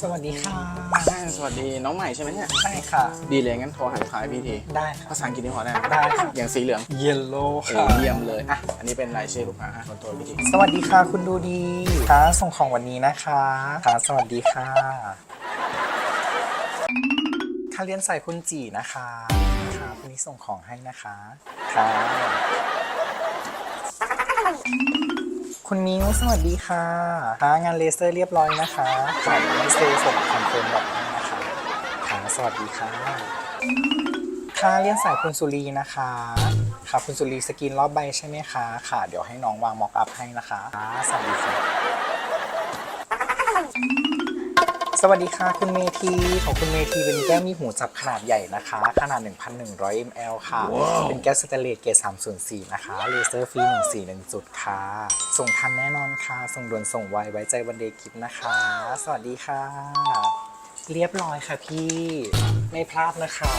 สวัสดีค่ะสวัสดีน้องใหม่ใช่ไหมเนี่ย ใช่ค่ะ ดีเลยงั้นโทรหาลูกค้าให้พี่ที ได้ค่ะ ภาษาอังกฤษนี่พอได้หมได้ค่ะ อย่างสีเหลืองเยลโล่โอ้ค่ะ เยี่ยมเลยอะอันนี้เป็นรายชื่อลูกค้าอะคนตัวพี่ทีสวัสดีค่ะคุณดูดีค่ะส่งของวันนี้นะคะค่ะสวัสดีค่ะค่าเรียนใส่คุณจีนะคะค่ะวันนี้ส่งของให้นะคะค่ะ คุณมิ้วสวัสดีค่ะค่ะงานเลเซอร์เรียบร้อยนะคะค่ะเดี๋ยวให้เซลล์ส่งคอนเฟิร์มแบบนี้นะคะค่ะสวัสดีค่ะ ค่ะเรียนสายคุณสุรีนะคะ ค่ะคุณสุรีสกินรอบใบใช่ไหมคะ ค่ะ เดี๋ยวให้น้องวางมอกอัพให้นะคะค่ะสวัสดีค่ะ สวัสดีค่ะ คุณเมทีของคุณเมทีเป็นแก้วมีหูจับขนาดใหญ่นะคะ ขนาด 1,100 ml ค่ะเป็นแก้วสเตนเลสเกรด304 นะคะเลเซอร์ฟรี141 จุดค่ะ ส่งทันแน่นอนค่ะ ส่งด่วนส่งไวไว้ใจวันเดย์กิฟนะคะ สวัสดีค่ะ เรียบร้อยค่ะพี่ ไม่พลาดนะคะ